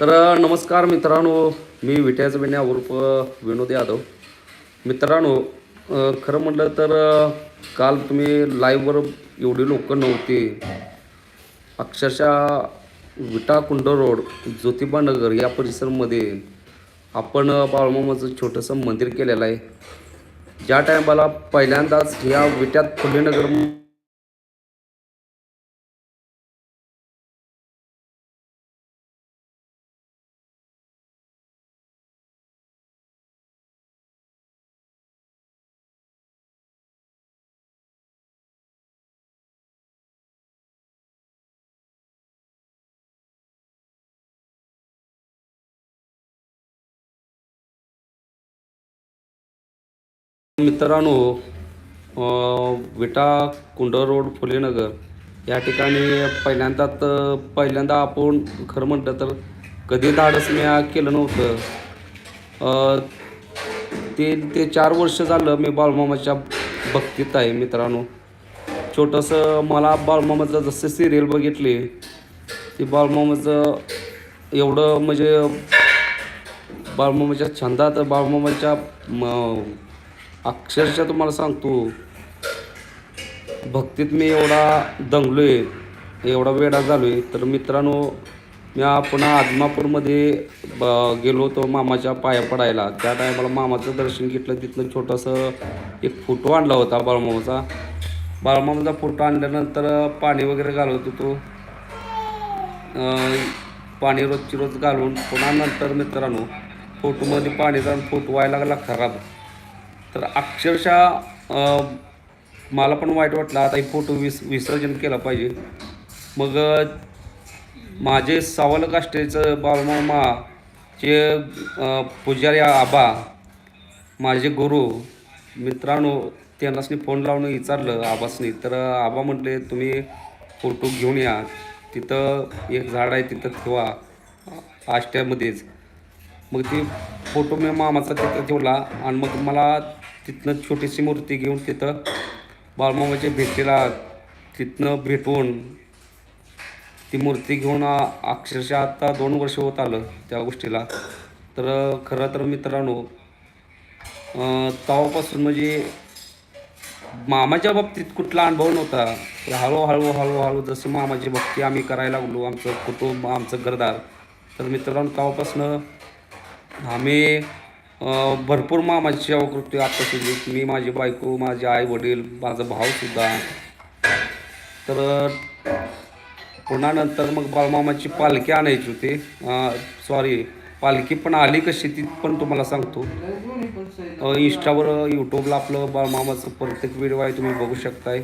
तर नमस्कार मित्रांनो मी विट्याचं बेण्या उर्फ विनोद यादव. मित्रांनो खरं म्हटलं तर काल तुम्ही लाईव्हवर एवढी लोक नव्हती. अक्षरशः विटाकुंड रोड ज्योतिबा नगर या परिसरमध्ये आपण बाळमामाचं छोटंसं मंदिर केलेलं आहे. ज्या टायमाला पहिल्यांदाच ह्या विट्यात फुलेनगर मित्रांनो विटा कुंड रोड फुलेनगर या ठिकाणी पहिल्यांदा तर पहिल्यांदा आपण खरं म्हटलं तर कधी धाडस मी केलं नव्हतं. ते ते चार वर्ष झालं मी बाळमामाच्या भक्तीत आहे मित्रांनो. छोटंसं मला बाळमामाचं जसं सिरियल बघितली ती बाळमामाचं एवढं म्हणजे बाळमामाच्या छंदात बाळमामाच्या अक्षरशः तुम्हाला सांगतो भक्तीत मी एवढा दंगलो आहे एवढा वेडा झालो आहे तर मित्रांनो मी आपण आदमापूरमध्ये ब- गेलो होतो मामाच्या पाया पडायला. त्या टायमाला मामाचं दर्शन घेतलं तिथनं छोटंसं एक फोटो आणला होता बाळमामाचा. बाळमामाचा फोटो आणल्यानंतर पाणी वगैरे घालत होतो. तो पाणी रोजची रोज घालून पुन्हा नंतर मित्रांनो फोटोमध्ये पाणी जाऊन फोटो व्हायला लागला खराब. तर अक्षरशः मला पण वाईट वाटलं. आता हे फोटो विस विसर्जन केलं पाहिजे. मग माझे सावल काष्टेचं बालमामा चे पुजारी आबा माझे गुरु मित्रांनो त्यांनासनी फोन लावून विचारलं आबासनी. तर आबा म्हटले तुम्ही फोटो घेऊन या. तिथं एक झाड आहे तिथं ठेवा. आष्ट्यामध्येच. मग ती फोटो मी मामाचा तिथं ठेवला आणि मग मला तिथनं छोटीशी मूर्ती घेऊन तिथं बाळमामाच्या भेटीला तिथनं भेटवून ती मूर्ती घेऊन अक्षरशः आता दोन वर्ष होत आलं त्या गोष्टीला. तर खरं तर मित्रांनो अ, तेव्हापासून म्हणजे मामाच्या बाबतीत कुठला अनुभव नव्हता. तर हळूहळू हळूहळू जसं मामाची भक्ती आम्ही करायला लागलो आमचं कुटुंब आमचं घरदार. तर मित्रांनो तेव्हापासून आम्ही भरपूर मामाची सेवा करतोय आता सुद्धा मी माझी बायको माझे आई वडील माझा भाऊसुद्धा तर पुन्हा नंतर मग बाळमामाची पालखी आणायची होती. सॉरी पालखी पण आली कशी ती पण तुम्हाला सांगतो. इंस्टावर यूट्यूबला आपलं बाळमामाचं प्रत्येक व्हिडिओ आहे तुम्ही बघू शकताय.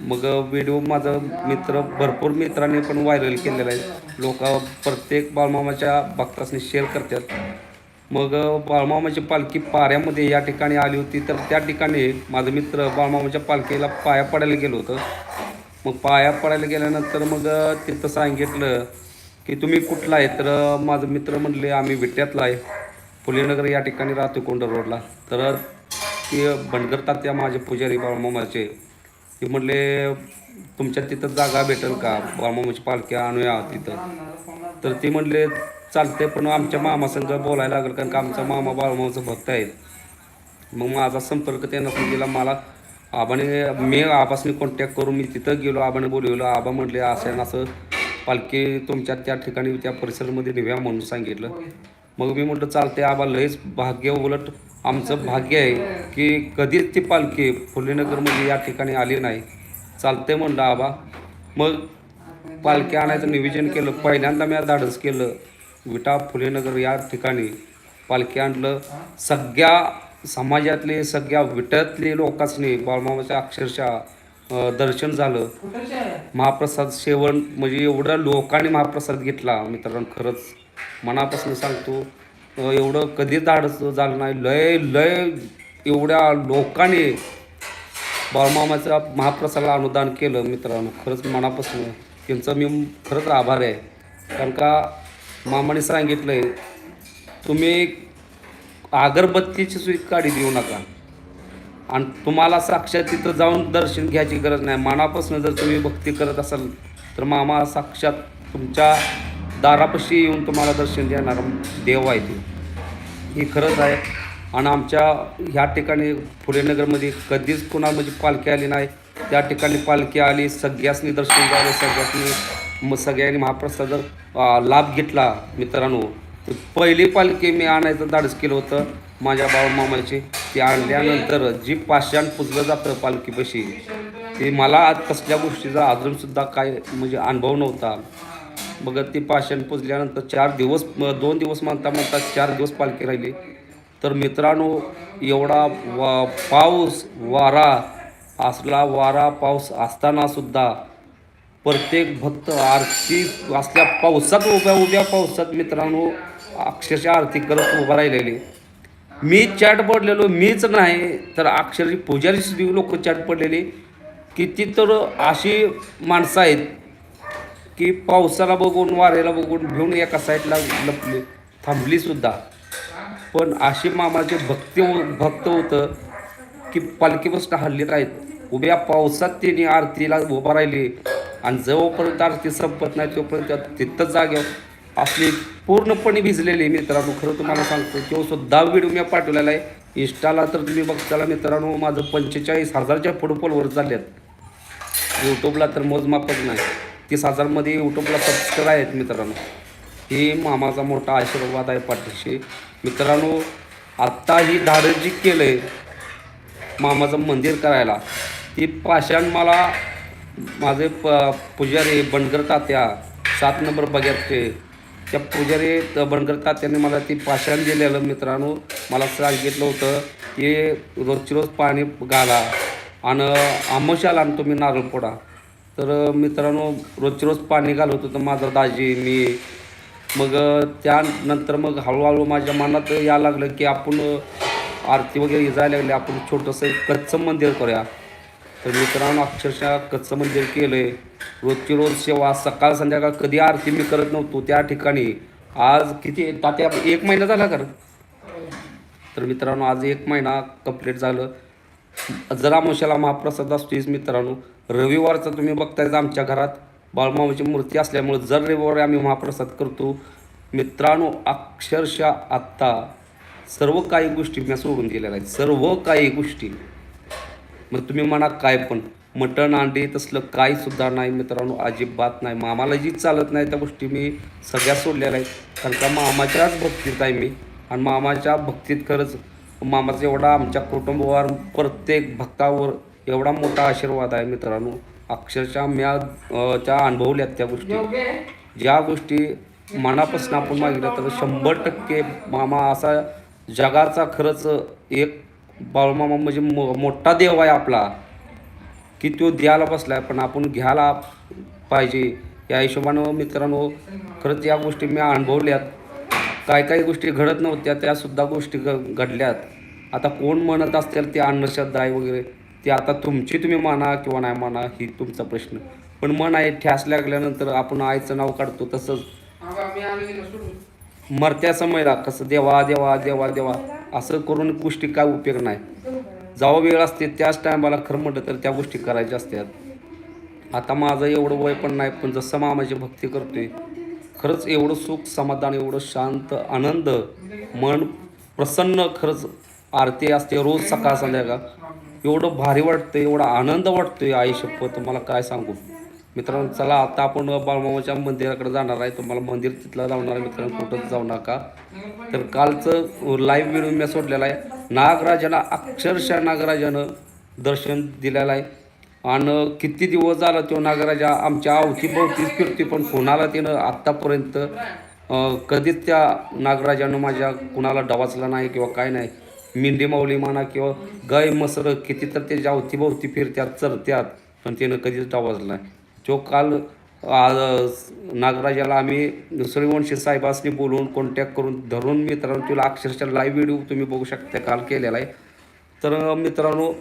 मग व्हिडिओ माझं मित्र भरपूर मित्रांनी पण व्हायरल केलेला आहे. लोक प्रत्येक बाळमामाच्या भक्तासनी शेअर करतात. मग बाळमामाची पालखी पाऱ्यामध्ये या ठिकाणी आली होती. तर त्या ठिकाणी माझं मित्र बाळमामाच्या पालखीला पाया पडायला गेलो होतं. मग पाया पडायला गेल्यानंतर मग तिथं सांगितलं की तुम्ही कुठला आहे? तर माझं मित्र म्हणले आम्ही विट्यातला आहे. फुलेनगर या ठिकाणी राहतो कोंडर रोडला. तर ते भंडगरतात त्या माझे पुजारी बाळमामाचे ते म्हणले तुमच्या तिथं जागा भेटेल का? बाळमामाची म्हणजे पालखी आणूया तिथं. तर ते म्हणले चालते पण आमच्या मामासंग बोलायला लागेल कारण का आमचा मामा बाळमामाचं भक्त आहेत. मग माझा संपर्क त्यांना दिला मला आबाने मी आबासने कॉन्टॅक्ट करून मी तिथं गेलो आबाने बोलवलं. आबा म्हटले असं असं पालखी तुमच्या त्या ठिकाणी त्या परिसरामध्ये नेव्या म्हणून सांगितलं. मग मी म्हटलं चालते आबा लयच भाग्य उलट आमचं भाग्य आहे की कधीच ती पालखी फुलेनगरमध्ये या ठिकाणी आली नाही. चालतंय म्हणलं आबा. मग पालखी आणायचं नियोजन केलं. पहिल्यांदा मी धाडस केलं. विटा फुलेनगर या ठिकाणी पालखी आणलं. सगळ्या समाजातले सगळ्या विटातले लोकांनी बाळमामाच्या अक्षरशः दर्शन झालं. महाप्रसाद सेवन म्हणजे एवढ्या लोकांनी महाप्रसाद घेतला. मित्रांनो खरंच मनापासून सांगतो एवढं कधी धाडस झालं नाही. लय लय एवढ्या लोकांनी बाळमामाच्या महाप्रसादाला अनुदान केलं मित्रांनो. खरंच मनापासून त्यांचं मी खरंच आभार आहे. कारण का मामाने सांगितलं आहे तुम्ही अगरबत्तीची सुई काढी देऊ नका. आणि तुम्हाला साक्षात तिथं जाऊन दर्शन घ्यायची गरज नाही. मनापासून जर तुम्ही भक्ती करत असाल तर मामा साक्षात तुमच्या दारापाशी येऊन तुम्हाला दर्शन देणार देव आहे ते. ही खरंच आहे. आणि आमच्या ह्या ठिकाणी फुलेनगरमध्ये कधीच कुणा म्हणजे पालखी आली नाही. त्या ठिकाणी पालखी आली सगळ्यासनी दर्शन झालं सगळ्यासनी मग सगळ्यांनी महाप्रसाद लाभ घेतला मित्रांनो. तर पहिली पालखी मी आणायचं धाडस केलं होतं माझ्या बाबा मामाची. ती आणल्यानंतर जी पाषाण पुजलं जातं पालखीपाशी ते मला आज कसल्या गोष्टीचा अजूनसुद्धा काय म्हणजे अनुभव नव्हता. मग ती पाषाण पुजल्यानंतर चार दिवस दोन दिवस म्हणता म्हणता चार दिवस पालखी राहिली. तर मित्रांनो एवढा वा पाऊस वारा असला वारा पाऊस असताना सुद्धा प्रत्येक भक्त आरती असल्या पावसात उभ्या उभ्या पावसात मित्रांनो अक्षरशः आरती करत उभा राहिलेले. मी चॅट पडलेलो मीच नाही तर अक्षरशः पुजारी लोक चॅट पडलेले. किती तर अशी माणसं आहेत की पावसाला बघून वाऱ्याला बघून घेऊन एका साईडला लपली थांबली सुद्धा. पण अशी मामाचे भक्ती भक्त होतं की पालखीपासून हल्ली नाहीत उभ्या पावसात त्यांनी आरतीला उभा राहिली. आणि जवळपर्यंत आरती संपत नाही तोपर्यंत तिथंच जागेवर असली पूर्णपणे भिजलेली मित्रांनो. खरं तुम्हाला सांगतो तो सुद्धा व्हिडिओ मी पाठवलेला आहे. इंस्टाला तर तुम्ही बघताला मित्रांनो माझं पंचेचाळीस हजारच्या फुटबॉलवर झाले आहेत यूट्यूबला तर मोजमापच नाही. तीस हजारमध्ये यूट्यूबला सबस्क्राईब आहेत मित्रांनो. हे मामाचा मोठा आशीर्वाद आहे पाठीशी. मित्रांनो आत्ता ही धाडस जी केलं आहे मामाचं मंदिर करायला ती पाषाण मला माझे प पुजारी बनगर तात्या सात नंबर बघ्याचे त्या पुजारी त- बनगर तात्याने मला ती पाषाण दिलेलं मित्रांनो मला सांगितलं होतं की रोजची रोज पाणी घाला आणि आमोशाला आणि तुम्ही नारळपोडा तर मित्रांनो रोजची रोज पाणी घालत होतं माझा दाजी मी. मग त्यानंतर मग हळूहळू माझ्या मनात या लागलं की आपण आरती वगैरे जायला लागली. आपण छोटंसं एक कच्चं मंदिर करूया. तर मित्रांनो अक्षरशः कच्चं मंदिर केलं आहे रोजची रोज सेवा सकाळ संध्याकाळ कधी आरती मी करत नव्हतो त्या ठिकाणी. आज किती तात्या एक महिना झाला कर तर मित्रांनो आज एक महिना कंप्लीट झालं. जरा आमोशाला महाप्रसाद असतोच मित्रांनो. रविवारचा तुम्ही बघतायच आमच्या घरात. बाळमामाची मूर्ती असल्यामुळे जर आम्ही महाप्रसाद करतो. मित्रांनो अक्षरशः आत्ता सर्व काही गोष्टी मी सोडून दिलेल्या आहेत. सर्व काही गोष्टी. मग तुम्ही म्हणा काय पण. मटण अंडी तसलं काही सुद्धा नाही मित्रांनो अजिबात नाही. मामाला जी चालत नाही त्या गोष्टी मी सगळ्या सोडलेल्या आहेत. कारण का मामाच्याच भक्तीत आहे मी. आणि मामाच्या भक्तीत खरंच मामाचा एवढा आमच्या कुटुंबावर प्रत्येक भक्तावर एवढा मोठा आशीर्वाद आहे मित्रांनो. अक्षरशः म्या त्या अनुभवल्यात त्या गोष्टी. ज्या गोष्टी मनापासून आपण मागितल्या तर शंभर टक्के मामा असा जगाचा खरंच एक बाळमामा म्हणजे मो मोठा देव आहे आपला. की तो द्यायला बसलाय पण आपण घ्यायला पाहिजे. या हिशोबानं मित्रांनो खरंच या गोष्टी मी अनुभवल्यात. काय काही गोष्टी घडत नव्हत्या त्या सुद्धा गोष्टी घ घडल्यात. आता कोण म्हणत असतील ते अंधश्रद्धा आहे वगैरे. ते आता तुमची तुम्ही माना किंवा नाही माना ही तुमचा प्रश्न. पण मन आहे ठ्यास लागल्यानंतर आपण आईचं नाव काढतो तसंच. मरत्या समयला कसं देवा देवा देवा देवा. असं करून गोष्टी काय उपयोग नाही. जेव्हा वेळ असते त्याच टायमाला खरं म्हटलं तर त्या गोष्टी करायच्या असतात आता माझं एवढं वय पण नाही पण जसं मामाची भक्ती करतोय खरंच एवढं सुख समाधान एवढं शांत आनंद मन प्रसन्न खरंच आरती असते रोज सकाळ संध्याकाळ. एवढं भारी वाटतं एवढा आनंद वाटतोय आई शपथ तुम्हाला काय सांगू? मित्रांनो चला आता आपण बाळमामाच्या मंदिराकडे जाणार आहे. तुम्हाला मंदिर तिथलं जाणार आहे. मित्रांनो कुठंच जाऊ नका. तर कालचं लाईव्ह व्हिडिओ मी सोडलेला आहे. नागराजाला अक्षरशः नागराजानं दर्शन दिलेलं आहे. आणि किती दिवस झाला तो नागराजा आमच्या अवतीभोवतीच फिरती पण कोणाला त्यानं आत्तापर्यंत कधीच त्या नागराजानं माझ्या कुणाला डवाचला नाही किंवा काय नाही. मेंढी माऊली म्हणा किंवा गाय मसर किती तर त्याच्या अवतीभोवती फिरत्यात चरत्यात पण त्यानं कधीच डावाजला नाही. तो काल नागराजाला आम्ही सूर्यवंशी साहेबांनी बोलून कॉन्टॅक्ट करून धरून मित्रांनो तुला अक्षरशः लाईव्ह व्हिडिओ तुम्ही बघू शकता काल केलेला आहे. तर मित्रांनो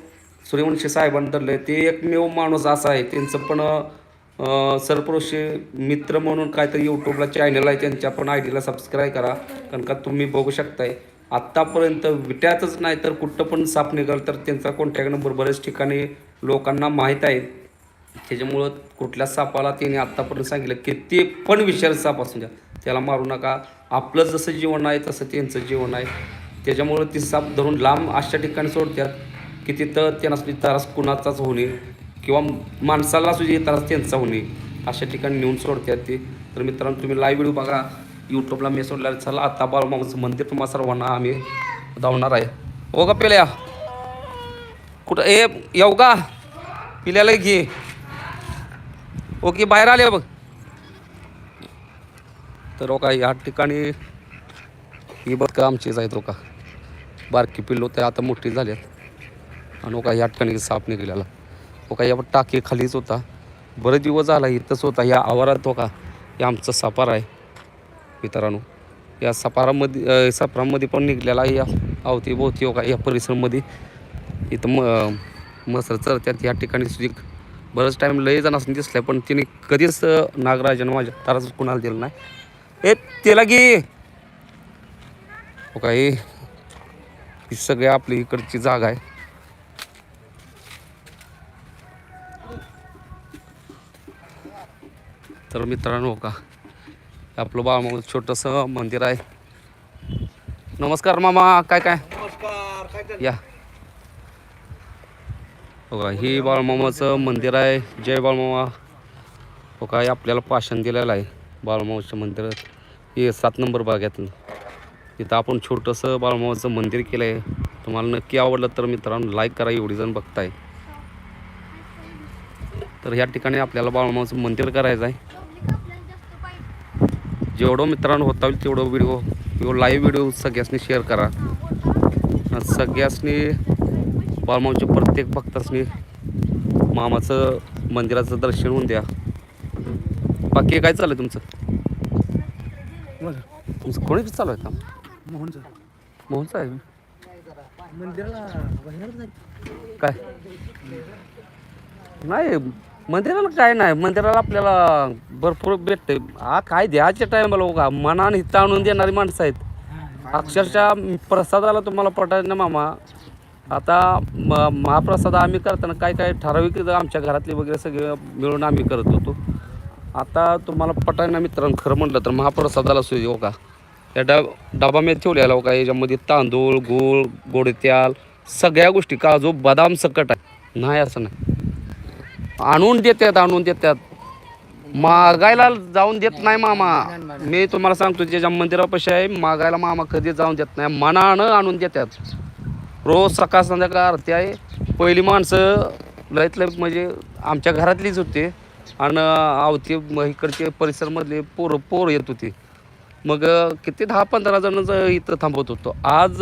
सूर्यवंशी साहेबांनी धरलं ते एकमेव माणूस असा आहे त्यांचं पण अं, सरप्रोशी मित्र म्हणून काहीतरी यूट्यूबला चॅनल आहे त्यांच्या पण आय डीला सबस्क्राईब करा कारण का तुम्ही बघू शकताय. आत्तापर्यंत विट्यातच नाही तर कुठं पण साप निघाल तर त्यांचा कॉन्टॅक्ट नंबर बऱ्याच ठिकाणी लोकांना माहीत आहे. त्याच्यामुळं कुठल्या सापाला त्याने आत्तापर्यंत सांगितलं. की ते पण विषारी साप असून द्या त्याला मारू नका. आपलं जसं जीवन आहे तसं त्यांचं जीवन आहे. त्याच्यामुळं ती साप धरून लांब अशा ठिकाणी सोडतात की तिथं त्यांना त्रास कुणाचाच होणे किंवा माणसाला सुद्धा त्रास त्यांचा होणे अशा ठिकाणी नेऊन सोडतात ते. तर मित्रांनो तुम्ही लाईव्ह व्हिडिओ बघा. यूट्यूबला मी सोडल्या चला आता बाळमामाचं मंदिर तुम्हाला सर्वांना आम्ही धावणार आहे. हो का पिल्या. कुठं? ए येऊ का? पिल्याला घे. हो ओके बाहेर आले बघ. तर हो का या ठिकाणी ही बघ का आमचीच आहेत हो का. बारकी पिल्लो ते आता मोठी झाल्यात. आणि हो का या ठिकाणी साप निघालेला. हो का या टाकी खालीच होता. बरेच दिवस झाला इथंच होता. या आवारात हो का हे आमचं सापार आहे. मित्रांनो. या सपारामध्ये अं, पण निघलेला या अवतीभोवती हो का या परिसरामध्ये. इथं म मसर चरत्यात या ठिकाणी. सुद्धा बरंच टाईम लय असं दिसलं पण तिने कधीच नागराजानं माझ्या ताराच कुणाला दिलं नाही. ए त्याला गे हो का हे ही सगळी आपली इकडची जागा आहे. तर मित्रांनो हो का? आपलं बाळमामा छोटंसं मंदिर आहे. नमस्कार मामा काय काय? काय? या. हो का ही बाळमामाचं मंदिर आहे. जय बाळमामा. हो का हे आपल्याला पाषाण दिलेलं आहे बाळमामाच्या मंदिरात हे सात नंबर भागातून इथं आपण छोटंसं बाळमामाचं मंदिर केलं आहे तुम्हाला नक्की आवडलं तर मित्रांनो लाईक करा एवढी जण बघताय. तर ह्या ठिकाणी आपल्याला बाळमामाचं मंदिर करायचं आहे. जेवढं मित्रांनो होता होईल तेवढं व्हिडिओ लाईव्ह व्हिडिओ सगळ्यांनी शेअर करा. सगळ्यासनी बाळमामाच्या प्रत्येक भक्तासनी मामाचं मंदिराचं दर्शन होऊन द्या. बाकी काय चालू आहे तुमचं? तुमचं कोणी चालू आहे काम? मोहनचं. मोहनचं आहे? मंदिराला काय? नाही मंदिराला काय नाही मंदिराला आपल्याला भरपूर भेटते हा काय द्यायच्या टायमाला बघा मनाने हिता आणून देणारी माणसं आहेत. अक्षरशः प्रसादाला तुम्हाला पटायचं ना मामा. आता म महाप्रसाद आम्ही करताना काय काय ठराविक आमच्या घरातले वगैरे सगळे मिळून आम्ही करत होतो. आता तुम्हाला पटायना मित्रांनो खरं म्हटलं तर महाप्रसादाला सुद्धा हो का? या डब डबा मी ठेवलेला हो का? याच्यामध्ये तांदूळ गूळ गोडत्याल सगळ्या गोष्टी काजू बदाम सकट आहे. नाही असं नाही. आणून देतात आणून देतात. मागायला जाऊन देत नाही मामा. मी तुम्हाला सांगतो ज्याच्या मंदिरापाशी आहे मागायला मामा कधी जाऊन देत नाही. मनानं आणून देतात. रोज सकाळ संध्याकाळ आरती आहे. पहिली माणसं लयत लय म्हणजे आमच्या घरातलीच होती. आणि आवती इकडचे परिसरमधले पोरं पोरं येत होती. मग किती दहा पंधरा जण इथं थांबवत होतो. आज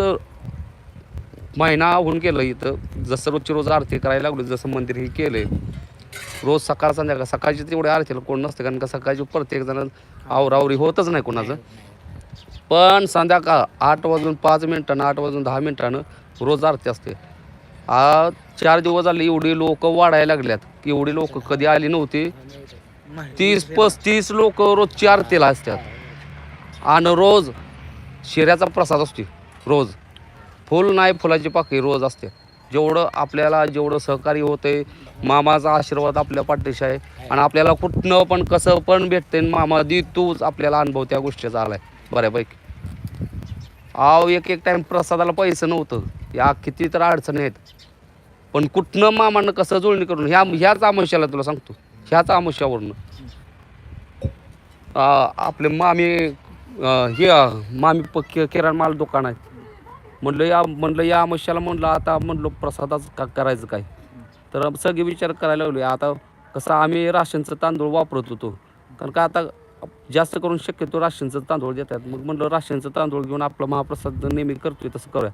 महिना होऊन गेलं इथं. जसं रोजची रोज आरती करायला लागलो जसं मंदिर हे केलं रोज सकाळ संध्याकाळ सकाळची तेवढे आरतीला कोण नसतं कारण का सकाळची प्रत्येक जण आवरावरी होतच नाही कोणाचं. पण संध्याकाळ आठ वाजून पाच मिनिटानं आठ वाजून दहा मिनिटानं रोज आरती असते. आज चार दिवस झाले एवढी लोक वाढायला लागल्यात की एवढी लोक कधी आली नव्हती. तीस पस्तीस लोक रोजची आरतीला असतात. आणि रोज शिऱ्याचा प्रसाद असतो रोज. फुल नाही फुलाची पाकळी रोज असते. जेवढं आपल्याला जेवढं सहकार्य होते मामाचा आशीर्वाद आपल्या पाठीशी आहे. आणि आपल्याला कुठनं पण कसं पण भेटते मामा दी तूच आपल्याला अनुभव त्या गोष्टीचा आलाय बऱ्यापैकी. आव एक एक टाइम प्रसादाला पैसे नव्हतं. या किती तर अडचणी आहेत. पण कुठनं मामानं कसं जुळणी करून ह्या ह्याच आमुष्याला तुला सांगतो. ह्याच आमुष्यावरनं. आपले मामी हे मामी प किराणा माल दुकान आहे. म्हणलं या म्हणलं या आमुष्याला म्हणलं आता म्हणलं प्रसादाच का करायचं काय? तर सगळे विचार करायला लागलो आता कसं आम्ही राशनचं तांदूळ वापरत होतो. कारण का आता जास्त करून शक्यतो राशनचं तांदूळ देतात. मग म्हणलं राशनचं तांदूळ घेऊन आपलं महाप्रसाद नेहमी करतोय तसं करूया.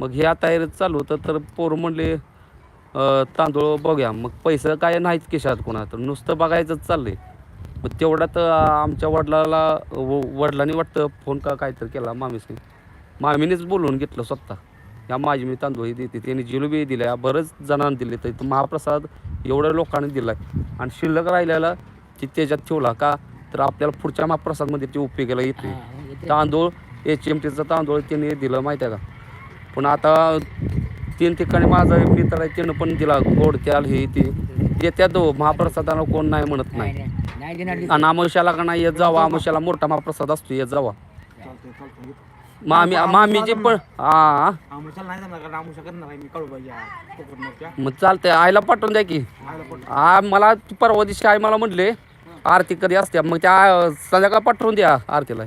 मग ह्या तयारीत चालू होतं तर पोरं म्हणले तांदूळ बघूया. मग पैसे काय नाहीत केशात कोणा तर नुसतं बघायचंच चाललंय. मग तेवढ्यात आमच्या वडिलाला व- वडिलांनी वाटतं फोन का काहीतरी केला मामीसनी. मामीनेच बोलवून घेतलं स्वतः. या माझी मी तांदूळ देते. त्यांनी जिलेबी दिल्या बरेच जणांना दिले तर महाप्रसाद एवढ्या लोकांनी दिला आणि शिल्लक राहिलेला ती त्याच्यात ठेवला का तर आपल्याला पुढच्या महाप्रसादमध्ये ते उपयोगाला येते. तांदूळ एच एम टीचा तांदूळ त्यांनी दिलं माहिती आहे का? पण आता तीन ठिकाणी माझा मित्र आहे त्यानं पण दिला गोड त्याल हे ते. देत्या तो महाप्रसादाला कोण नाही म्हणत नाही. आणि आमुष्याला का नाही येत जावा. आमुष्याला मोठा महाप्रसाद असतो येत जावा. मामी मामीचे पण हा. आमुषाला नाही जाणार कारण आमुषा करणार आहे मी कळू पाहिजे कोकणच्या मग चालतंय आईला पाठवून द्या की. आयला पोट आ मला ती परवा दिवशी आई मला म्हणले आरती कधी असते मग त्या संध्याकाळ पाठवून द्या आरतीला.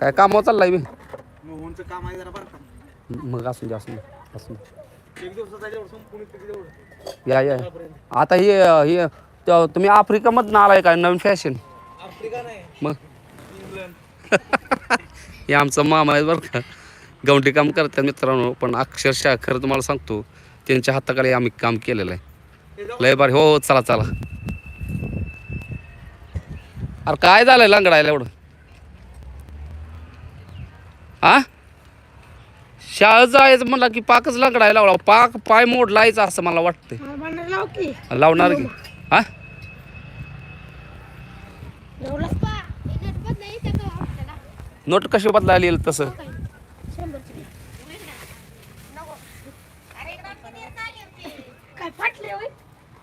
काय कामावर चाललाय मी मोहनचं काम आहे जरा बरं का. मग असून द्या असून द्या असून द्या. एक दिवसाचा जेवढं संपूर्ण किती जेवढं या या. आता हे हे त- तुम्ही आफ्रिकामधनं आलाय काय नवीन फॅशन? आफ्रिका नाही. मग? इंग्लंड. हे आमचं मामा आहे बरं का. गवंडी काम करतात मित्रांनो पण अक्षरशः खरं तुम्हाला सांगतो त्यांच्या हाताखाली आम्ही काम केलेलं आहे. लय बारी हो हो चला चला. अरे काय झालंय लंगडायला एवढं? हा शाळेत जायचं म्हणलं की पाकच लंगडायला लावला. पाक पाय मोडलायचं असं मला वाटतंय. लावणार की. हा नोट कशी बदलायला येईल तसं?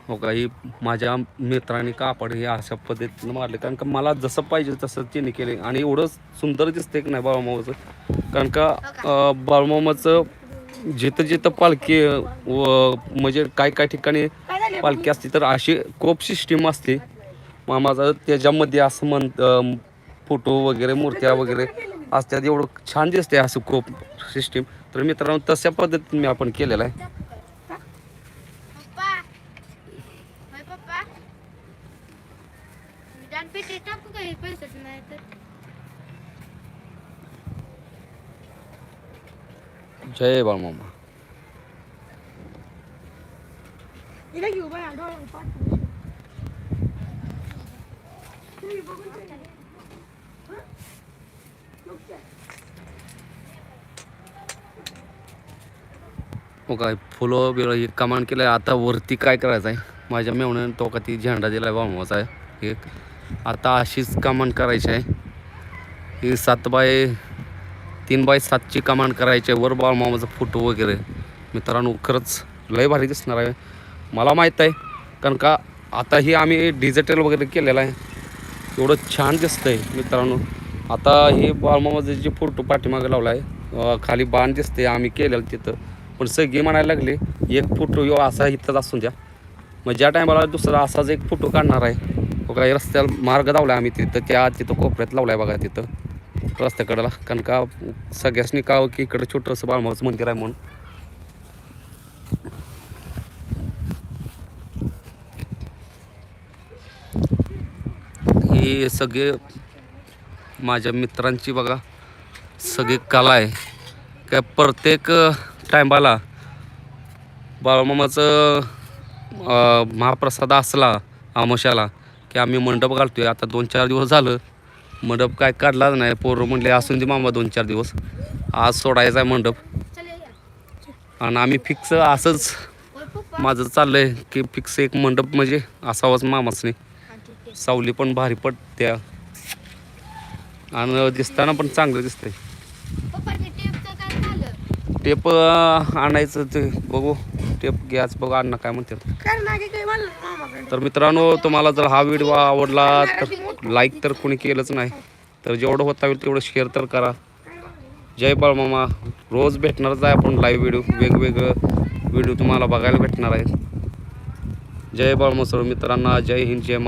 हो का ही माझ्या मित्राने कापड हे अशा पद्धतीनं मारले. कारण का मला जसं पाहिजे तसं त्याने केले. आणि एवढं सुंदर दिसतंय की नाही बाळूमामाचं? कारण का बाळूमामाचं जिथं जिथं पालखी व म्हणजे काय काय ठिकाणी पालखी असते तर अशी कोप सिस्टीम असते. मामाचं त्याच्यामध्ये असं म्हण फोटो वगैरे मूर्त्या वगैरे असतात. एवढं छान दिसते असं कोप सिस्टीम तर मित्रांनो तशा पद्धतीने मी आपण केलेलं आहे. जय बाळमामा इला घेऊ हो काय फुलं बिलं हे कमान केलं आहे आता वरती काय करायचं आहे? माझ्या मेवण्यानं तो का ती झेंडा दिला आहे बाळमाचा आहे एक. आता अशीच कमान करायची आहे. ही सात बाय तीन बाय सातची कमान करायची आहे. वर बाळमामाचा फोटो वगैरे. मित्रांनो खरंच लय भारी दिसणार आहे. मला माहीत आहे कारण का आता ही आम्ही डिजिटल वगैरे केलेलं आहे. एवढं छान दिसतंय मित्रांनो. आता हे बाळमामाचे जे फोटो पाठीमागं लावला आहे खाली बाण दिसते आम्ही केलेलं तिथं. पण सगळी म्हणायला लागले एक फोटो यो असा इथंच असून द्या. मग ज्या टायमाला दुसरा असाच एक फोटो काढणार आहे बघा काय रस्त्याला मार्ग लावला आम्ही तिथं त्या तिथं कोपऱ्यात लावला आहे बघा तिथं. रस्त्याकडला कारण का सगळ्यासनी का की इकडं छोटंसं बाळमाचं मंदिर आहे म्हणून. हे सगळे माझ्या मित्रांची बघा सगळी कला आहे. काय प्रत्येक टायमाला बाळमामाचं महाप्रसाद असला आमोशाला की आम्ही मंडप घालतोय. आता दोन चार दिवस झालं मंडप काय काढलाच नाही. पोरं म्हणले असून दे मामा दोन चार दिवस. आज सोडायचा आहे मंडप. आणि आम्ही फिक्स असंच माझं चाललं आहे की फिक्स एक मंडप म्हणजे असावाच मामासने. सावली पण भारी पडत्या. आणि दिसताना पण चांगलं दिसतंय. पप्पा ते टेपचं काय झालं टेप आणायचं ते. बघू टेप घ्याच बघू अण्णा काय म्हणतात. तर मित्रांनो तुम्हाला जर हा व्हिडिओ आवडला तर लाईक तर कोणी केलंच नाही. तर जेवढं होता होईल तेवढं शेअर तर करा. जय बाळमामा. रोज भेटणारच आहे आपण लाईव्ह व्हिडिओ वेगवेगळं व्हिडिओ तुम्हाला बघायला भेटणार आहे. जय बाळमा सर्व मित्रांना. जय हिंद जय